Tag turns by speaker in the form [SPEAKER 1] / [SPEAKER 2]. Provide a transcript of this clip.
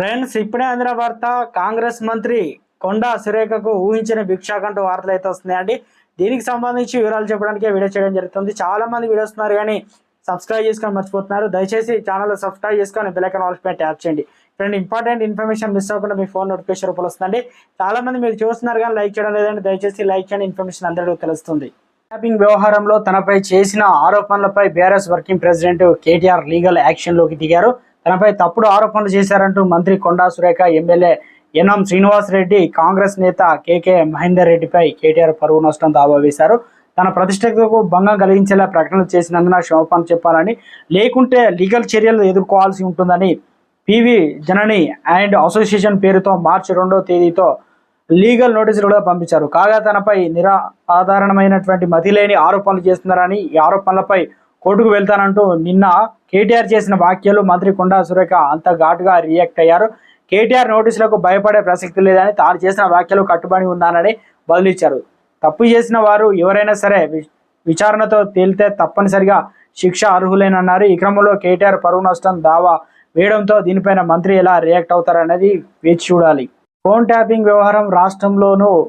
[SPEAKER 1] Friends ఇప్పుడే అందిన వార్త కాంగ్రెస్ మంత్రి కొండా సురేఖకు ఊహించిన భిక్షాకంటూ వార్తలు అయితే వస్తున్నాయండి. దీనికి సంబంధించి వివరాలు చెప్పడానికి వీడియో చేయడం జరుగుతుంది. చాలా మంది వీడియోస్ ఉన్నారు కానీ సబ్స్క్రైబ్ చేసుకొని మర్చిపోతున్నారు. దయచేసి ఛానల్ సబ్స్క్రైబ్ చేసుకొని బెల్లైకన్ ఆల్స్ పై ట్యాప్ చేయండి. ఫ్రెండ్ ఇంపార్టెంట్ ఇన్ఫర్మేషన్ మిస్ అవ్వకుండా మీ ఫోన్ నోటిఫికేషన్ రూపంలో వస్తుందండి. చాలా మంది మీరు చూస్తున్నారు కానీ లైక్ చేయడం లేదండి. దయచేసి లైక్ చేయండి. ఇన్ఫర్మేషన్ అందరికీ తెలుస్తుంది. ట్యాపింగ్ వ్యవహారంలో తనపై చేసిన ఆరోపణలపై BRS working president KTR legal యాక్షన్లోకి దిగారు. తనపై తప్పుడు ఆరోపణలు చేశారంటూ మంత్రి కొండా సురేఖ ఎమ్మెల్యే ఎన్ఎం శ్రీనివాస్ రెడ్డి కాంగ్రెస్ నేత కేకే మహేందర్ రెడ్డిపై కేటీఆర్ పరువు నష్టం దావా వేశారు. తన ప్రతిష్టకు భంగం కలిగించేలా ప్రకటనలు చేసినందున క్షమాపణ చెప్పాలని లేకుంటే లీగల్ చర్యలు ఎదుర్కోవాల్సి ఉంటుందని పివి జనని అండ్ అసోసియేషన్ పేరుతో మార్చి రెండో తేదీతో లీగల్ నోటీసులు కూడా పంపించారు. కాగా తనపై నిరా ఆధారణమైనటువంటి మతిలేని ఆరోపణలు చేస్తున్నారని ఈ ఆరోపణలపై కోర్టుకు వెళ్తానంటూ నిన్న కేటీఆర్ చేసిన వ్యాఖ్యలు మంత్రి కొండా సురేఖ అంత ఘాటుగా రియాక్ట్ అయ్యారు. కేటీఆర్ నోటీసులకు భయపడే ప్రసక్తి లేదని తాను చేసిన వ్యాఖ్యలు కట్టుబడి ఉన్నానని బదులిచ్చారు. తప్పు చేసిన వారు ఎవరైనా సరే వి- విచారణతో తేలితే తప్పనిసరిగా శిక్ష అర్హులేనన్నారు. ఈ క్రమంలో కేటీఆర్ పరువు నష్టం దావా వేయడంతో దీనిపైన మంత్రి ఎలా రియాక్ట్ అవుతారనేది వేచి చూడాలి. ఫోన్ ట్యాపింగ్ వ్యవహారం రాష్ట్రంలోనూ